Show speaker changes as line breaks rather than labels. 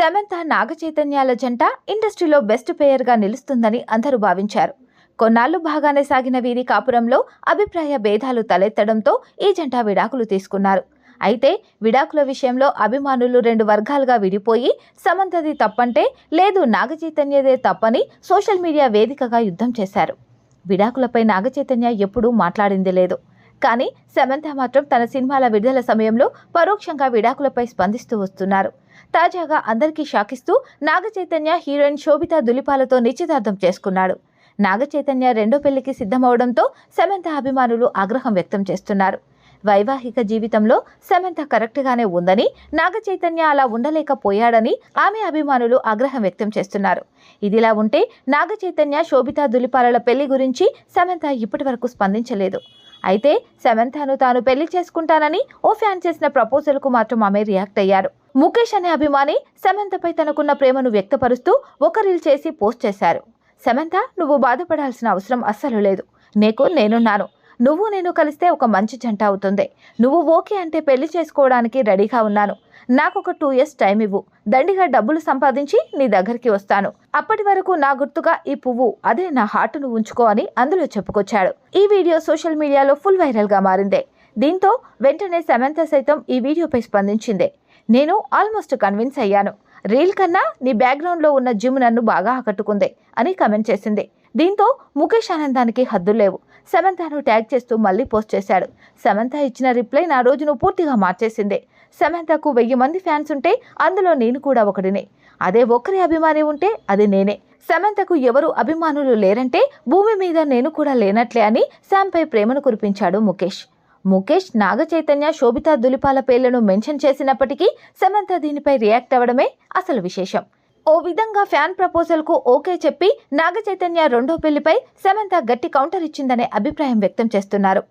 సమంత నాగచైతన్యాల జంట ఇండస్ట్రీలో బెస్ట్ పేయర్గా నిలుస్తుందని అందరూ భావించారు. కొన్నాళ్ళు బాగానే సాగిన వీరి కాపురంలో అభిప్రాయ భేదాలు తలెత్తడంతో ఈ జంట విడాకులు తీసుకున్నారు. అయితే విడాకుల విషయంలో అభిమానులు రెండు వర్గాలుగా విడిపోయి సమంతది తప్పంటే లేదు నాగచైతన్యదే తప్పని సోషల్ మీడియా వేదికగా యుద్ధం చేశారు. విడాకులపై నాగచైతన్య ఎప్పుడూ మాట్లాడింది లేదు. కానీ సమంత మాత్రం తన సినిమాల విడుదల సమయంలో పరోక్షంగా విడాకులపై స్పందిస్తూ వస్తున్నారు. తాజాగా అందరికీ షాకిస్తూ నాగ చైతన్య హీరోయిన్ శోభితా దులిపాలతో నిశ్చితార్థం చేసుకున్నాడు. నాగ చైతన్య రెండో పెళ్ళికి సిద్ధమవడంతో సమంత అభిమానులు ఆగ్రహం వ్యక్తం చేస్తున్నారు. వైవాహిక జీవితంలో సమంత కరెక్ట్గానే ఉందని నాగ చైతన్య అలా ఉండలేకపోయాడని ఆమె అభిమానులు ఆగ్రహం వ్యక్తం చేస్తున్నారు. ఇదిలా ఉంటే నాగ చైతన్య శోభితా దులిపాలల పెళ్ళి గురించి సమంత ఇప్పటివరకు స్పందించలేదు. అయితే సమంతను తాను పెళ్ళి చేసుకుంటానని ఓ ఫ్యాన్ చేసిన ప్రపోజల్కు మాత్రం ఆమె రియాక్ట్ అయ్యారు. ముఖేష్ అనే అభిమాని సమంతపై తనకున్న ప్రేమను వ్యక్తపరుస్తూ ఒక రీల్ చేసి పోస్ట్ చేశారు. సమంత నువ్వు బాధపడాల్సిన అవసరం అస్సలు లేదు. నీకు నేనున్నాను. నువ్వు నేను కలిస్తే ఒక మంచి జంట అవుతుంది. నువ్వు ఓకే అంటే పెళ్ళి చేసుకోవడానికి రెడీగా ఉన్నాను. నాకు ఒక టూ ఇయర్స్ టైం ఇవ్వు. దండిగా డబ్బులు సంపాదించి నీ దగ్గరికి వస్తాను. అప్పటి వరకు నా గుర్తుగా ఈ పువ్వు అదే నా హార్ట్ను ఉంచుకో అని అందులో చెప్పుకొచ్చాడు. ఈ వీడియో సోషల్ మీడియాలో ఫుల్ వైరల్గా మారిందే. దీంతో వెంటనే సమంత సైతం ఈ వీడియోపై స్పందించిందే. నేను ఆల్మోస్ట్ కన్విన్స్ అయ్యాను. రీల్ కన్నా నీ బ్యాక్గ్రౌండ్లో ఉన్న జిమ్ నన్ను బాగా ఆకట్టుకుంది అని కమెంట్ చేసింది. దీంతో ముఖేష్ ఆనందానికి హద్దు లేవు. సమంతను ట్యాగ్ చేస్తూ మళ్ళీ పోస్ట్ చేశాడు. సమంత ఇచ్చిన రిప్లై నా రోజును పూర్తిగా మార్చేసింది. సమంతకు వెయ్యి మంది ఫ్యాన్స్ ఉంటే అందులో నేను కూడా ఒకడినే. అదే ఒక్కరి అభిమాని ఉంటే అది నేనే. సమంతకు ఎవరు అభిమానులు లేరంటే భూమి మీద నేను కూడా లేనట్లే అని శాంపై ప్రేమను కురిపించాడు ముఖేష్. ముఖేష్ నాగ చైతన్య శోభితా దులిపాల పేర్లను మెన్షన్ చేసినప్పటికీ సమంత దీనిపై రియాక్ట్ అవ్వడమే అసలు విశేషం. ఓ విధంగా ఫ్యాన్ ప్రపోజల్కు ఓకే చెప్పి నాగ చైతన్య రెండో పెళ్ళిపై సమంత గట్టి కౌంటర్ ఇచ్చిందనే అభిప్రాయం వ్యక్తం చేస్తున్నారు.